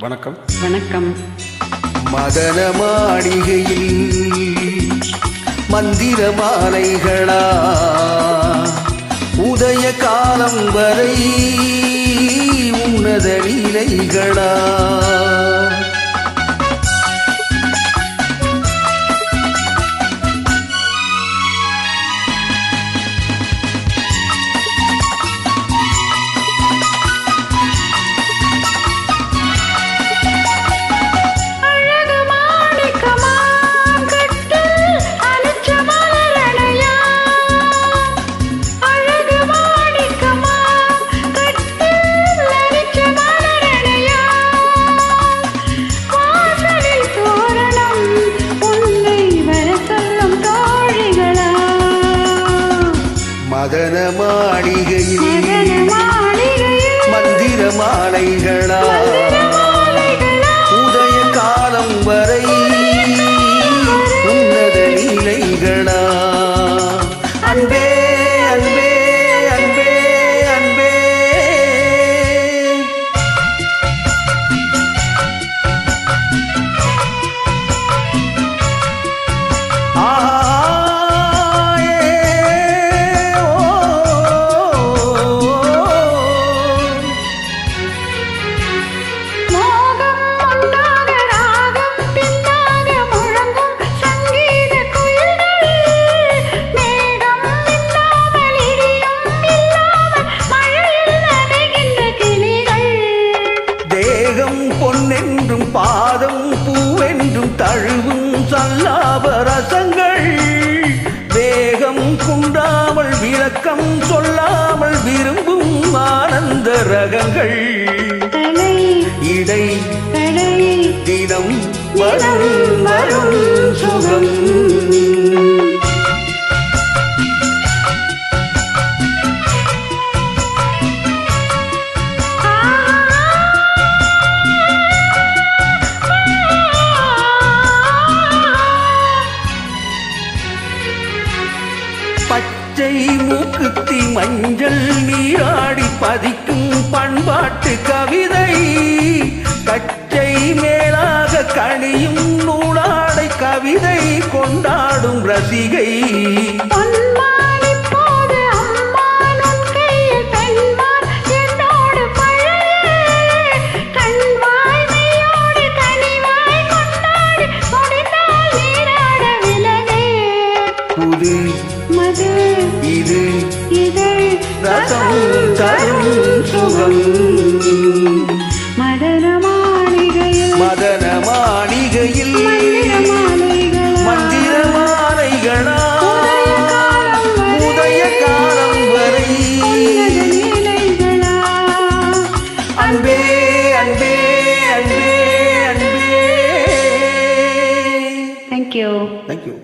வணக்கம். வணக்கம். மதன மாளிகையில் மந்திர மாலைகளா உதய காலம் வரை உன்னத லீலைகளா. மாலைகளா உதய காலம் வரை விளக்கம் சொல்லாமல் விரும்பும் ஆனந்த ரகங்கள். இடை தினம் வரும் வரும் சுகம். பச்சை மூக்குத்தி மஞ்சள் நீராடி பதிக்கும் பண்பாட்டு கவிதை. கச்சை மேலாக கணியும் நூலாடை கவிதை கொண்டாடும் ரசிகை. தரும் சுகம் மதன மாளிகையில் மதன மாளிகையில் மந்திர மாலைகளா உதய காலம் வரை. அன்பே அன்பே அன்பே அன்பே. Thank you thank you